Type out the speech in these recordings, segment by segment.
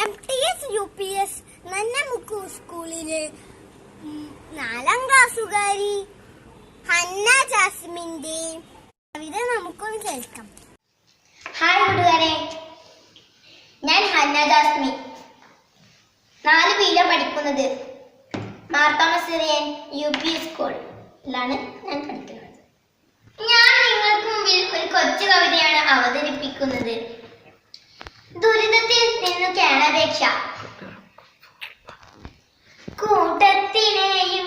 M T S U P S നന്നമുക്കു സ്കൂളിലെ. നാലാം ക്ലാസ്സുകാരി Hannah ജാസ്മിന്റെ കവിത നമുക്കൊന്ന് കേൾക്കാം. ഹായ് കൂട്ടുകാരെ. ഞാൻ ഹന്ന ജാസ്മി. നാല് പിയില പഠിക്കുന്നത്. മാർത്തോമസിറിയൻ യു പി സ്കൂളിലാണ് ഞാൻ പഠിക്കുന്നത്. ഞാൻ നിങ്ങൾക്ക് മുമ്പിൽ ഒരു കൊച്ചു കവിതയാണ് അവതരിപ്പിക്കുന്നത്. ദുരിതത്തിൽ നിന്ന് കേണപേക്ഷ കൂട്ടത്തിനെയും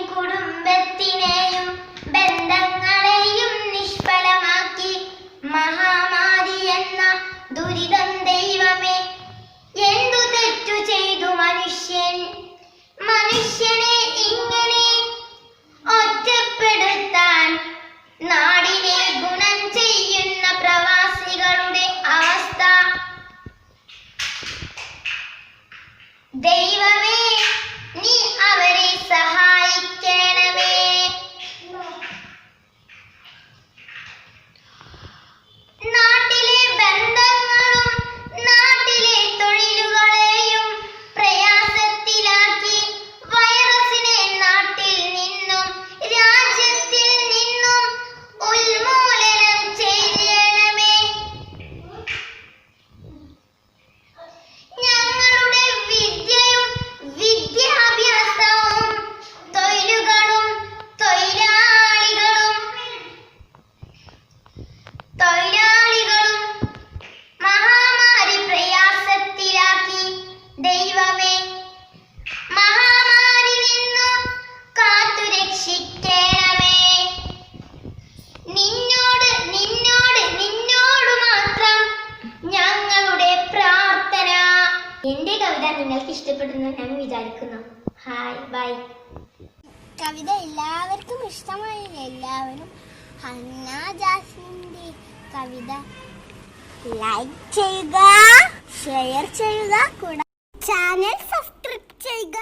They എന്റെ കവിത നിങ്ങൾക്ക് ഇഷ്ടപ്പെടുന്നു ഞാൻ വിചാരിക്കുന്നു. ഹായ് ബൈ കവിത എല്ലാവർക്കും ഇഷ്ടമായി എല്ലാവരും ഹന്ന ജാസിന്റെ കവിത ലൈക്ക് ചെയ്യുക ഷെയർ ചെയ്യുക കൂടാതെ ചാനൽ സബ്സ്ക്രൈബ് ചെയ്യുക.